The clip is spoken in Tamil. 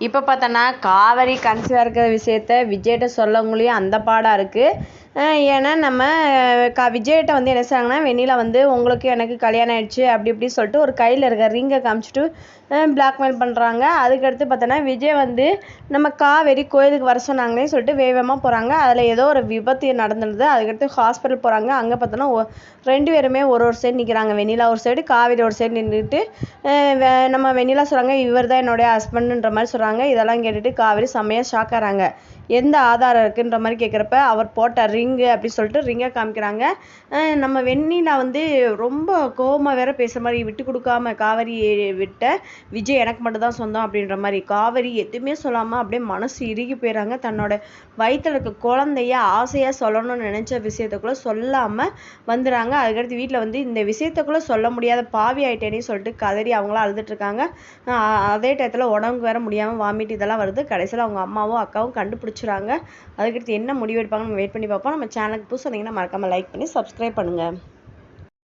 இப்போ பார்த்தோன்னா காவேரி கன்சீவாக இருக்கிற விஷயத்த விஜய்கிட்ட சொல்லவங்களையும் அந்த பாடாக இருக்குது ஏன்னா நம்ம க விஜய்கிட்ட வந்து என்ன செய்றாங்கன்னா வெண்ணிலா வந்து உங்களுக்கு எனக்கு கல்யாணம் ஆயிடுச்சு அப்படி இப்படி சொல்லிட்டு ஒரு கையில் இருக்க ரிங்கை காமிச்சிட்டு பிளாக்மெயில் பண்ணுறாங்க அதுக்கடுத்து பார்த்தோன்னா விஜய் வந்து நம்ம காவேரி கோயிலுக்கு வர சொன்னாங்களே சொல்லிட்டு வேகமாக போகிறாங்க அதில் ஏதோ ஒரு விபத்து நடந்துடுது அதுக்கடுத்து ஹாஸ்பிட்டல் போகிறாங்க அங்கே பார்த்தோன்னா ஒ ரெண்டு பேருமே ஒரு ஒரு சைடு நிற்கிறாங்க வெண்ணிலா ஒரு சைடு காவேரி ஒரு சைடு நின்றுட்டு நம்ம வெண்ணிலா சொல்கிறாங்க இவர் தான் என்னுடைய ஹஸ்பண்டுன்ற மாதிரி சொல்கிறாங்க இதெல்லாம் கேட்டுட்டு காவேரி செம்மையாக ஷாக் ஆகிறாங்க எந்த ஆதாரம் இருக்குன்ற மாதிரி கேட்குறப்ப அவர் போட்ட ரிங்கு அப்படின்னு சொல்லிட்டு ரிங்கை காமிக்கிறாங்க. நம்ம வெண்ணிலா வந்து ரொம்ப கோபமாக வேற பேசுகிற மாதிரி விட்டு கொடுக்காம காவேரி விட்ட விஜய் எனக்கு மட்டும் தான் சொந்தம் அப்படின்ற மாதிரி காவேரி எதுவுமே சொல்லாமல் அப்படியே மனசு இறுகி போயிடுறாங்க தன்னோட வயிற்றில் இருக்க குழந்தைய ஆசையாக சொல்லணும்னு நினச்ச விஷயத்துக்குள்ளே சொல்லாமல் வந்துடுறாங்க அதுக்கடுத்து வீட்டில் வந்து இந்த விஷயத்துக்குள்ளே சொல்ல முடியாத பாவி ஆயிட்டேனே சொல்லிட்டு கதறி அவங்களாம் அழுதுட்ருக்காங்க அதே டயத்தில் உடம்புக்கு வேற முடியாமல் வாமிட் இதெல்லாம் வருது. கடைசியில் அவங்க அம்மாவும் அக்காவும் கண்டுபிடிச்சி கண்டுபிடிச்சிறாங்க அதுக்கடுத்து என்ன முடிவு எடுப்பாங்கன்னு நம்ம வெயிட் பண்ணி பார்ப்போம். நம்ம சேனலுக்கு புதுசு வந்தீங்கன்னா மறக்காமல் லைக் பண்ணி சப்ஸ்கிரைப் பண்ணுங்கள்